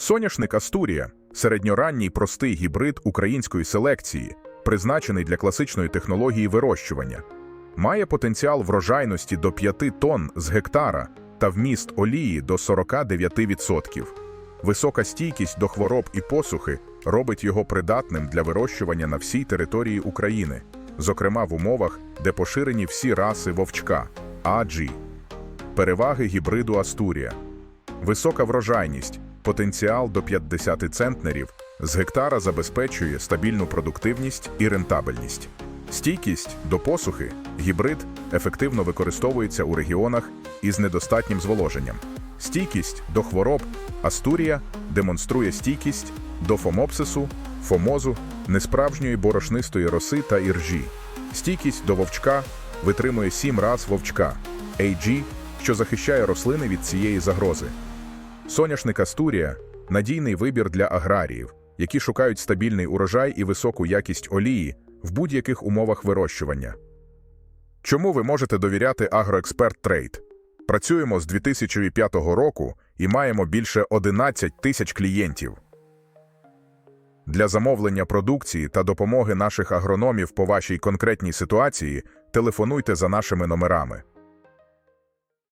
Соняшник Астурія середньоранній простий гібрид української селекції, призначений для класичної технології вирощування. Має потенціал врожайності до 5 тонн з гектара та вміст олії до 49%. Висока стійкість до хвороб і посухи робить його придатним для вирощування на всій території України, зокрема в умовах, де поширені всі раси вовчка AG. Переваги гібриду Астурія. Висока врожайність, потенціал до 50 центнерів, з гектара забезпечує стабільну продуктивність і рентабельність. Стійкість до посухи, гібрид ефективно використовується у регіонах із недостатнім зволоженням. Стійкість до хвороб Астурія демонструє стійкість до фомопсису, фомозу, несправжньої борошнистої роси та іржі. Стійкість до вовчка витримує 7 раз вовчка AG, що захищає рослини від цієї загрози. Соняшник Астурія надійний вибір для аграріїв, які шукають стабільний урожай і високу якість олії в будь-яких умовах вирощування. Чому ви можете довіряти Агроексперт Трейд? Працюємо з 2005 року і маємо більше 11 тисяч клієнтів. Для замовлення продукції та допомоги наших агрономів по вашій конкретній ситуації телефонуйте за нашими номерами.